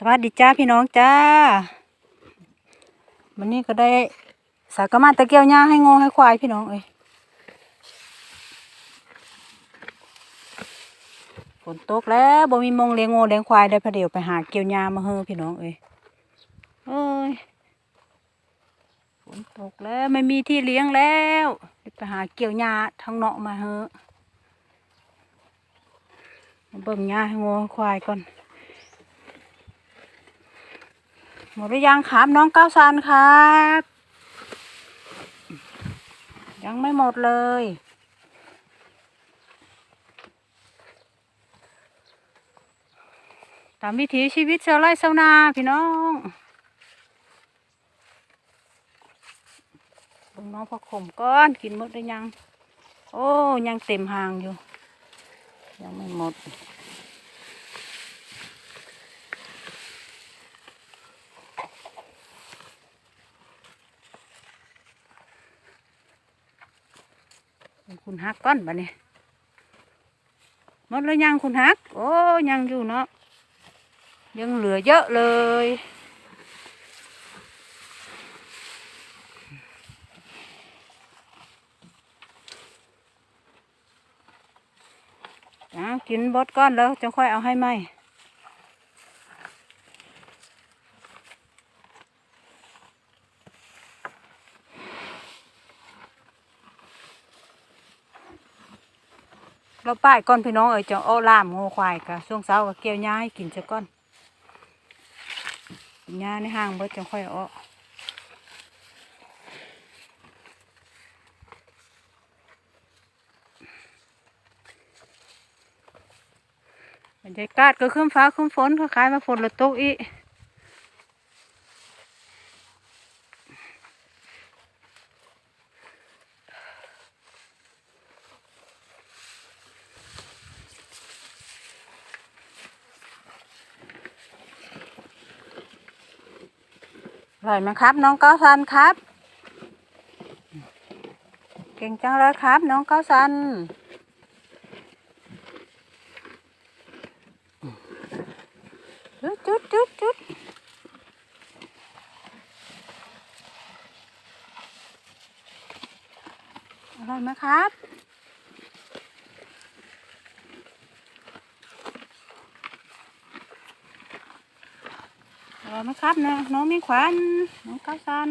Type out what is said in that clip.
สวัสดีจ้าพี่น้องจ้า วันนี้ก็ได้สากมาตะเกียวหญ้าให้งอให้ควายพี่น้องเอ้ยฝนตกแล้วบ่มีมงเลี้ยงงเลี้ยงควายได้พะเดี๋ยวไปหาเกี่ยวหญ้ามาเฮอพี่น้องเอ้ยเอ้ยฝนตกแล้วไม่มีที่เลี้ยงแล้วไปหาเกี่ยวหญ้าทั้งเนาะมาเฮอเบิ่งหญ้าให้งอควายก่อน หมดหรือยังครับน้องก้าวซันครับ ยังไม่หมดเลย ตามวิถีชีวิตชาวไร่ชาวนาพี่น้องบงน้องพอขมก้อนกินหมดหรือยัง โอ้ยังเต็มหางอยู่ ยังไม่หมด คุณฮักก้อนบะเนี่ยหมดแล้วยังคุณฮัก โอ้ยังอยู่เนาะยังเหลือเยอะเลยอ้ากินบดก้อนแล้วจะค่อยเอาให้ไหม เราป้ายก้อนพี่น้องเอ๋ยจะเอาล่ามงูควายกะช่วงเช้าก็เกี่ยวหญ้าให้กินจะก้อนกินหญ้าในห้างเบิดจะค่อยเอาบรรยากาศก็ขึ้นฟ้าขึ้นฝนคล้ายๆมาฝนละตกอีก อร่อยไหมครับ น้องก้าวซันครับ เก่งจังเลยครับ น้องก้าวซันจุดจุดจุดจุดอร่อยไหมครับ อร่อยไหมครับนะน้องมีขวัญน้องก้าวซัน